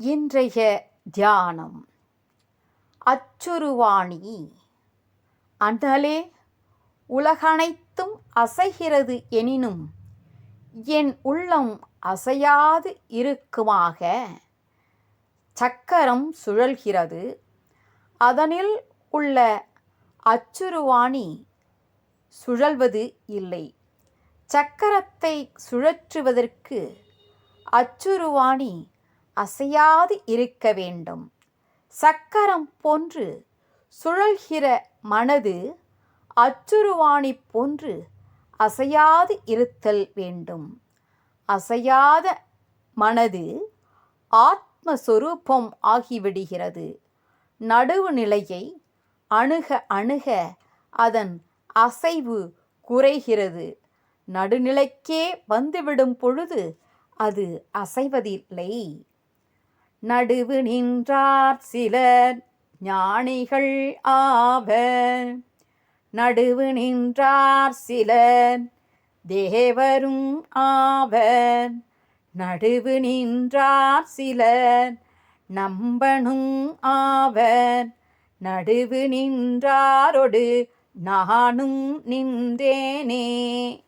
இன்றைய தியானம். அச்சுருவாணி. அண்ணலே உலகனைத்தும் அசைகிறது எனினும் என் உள்ளம் அசையாது இருக்குமாக. சக்கரம் சுழல்கிறது. அதனில் உள்ள அச்சுருவாணி சுழல்வது இல்லை. சக்கரத்தை சுழற்றுவதற்கு அச்சுருவாணி அசையாது இருக்க வேண்டும். சக்கரம் போன்று சுழல்கிற மனது அச்சுருவாணி போன்று அசையாது இருத்தல் வேண்டும். அசையாத மனது ஆத்மஸ்வரூபம் ஆகிவிடுகிறது. நடுவு நிலையை அணுக அணுக அதன் அசைவு குறைகிறது. நடுநிலைக்கே வந்துவிடும் பொழுது அது அசைவதில்லை. நடுவு நின்றார் சிலர் ஞானிகள் ஆவர். நடுவு நின்றார் சிலர் தேவரும் ஆவர். நடுவு நின்றார் சிலர் நம்பனும் ஆவர். நடுவு நின்றாரொடு நானும் நின்றேனே.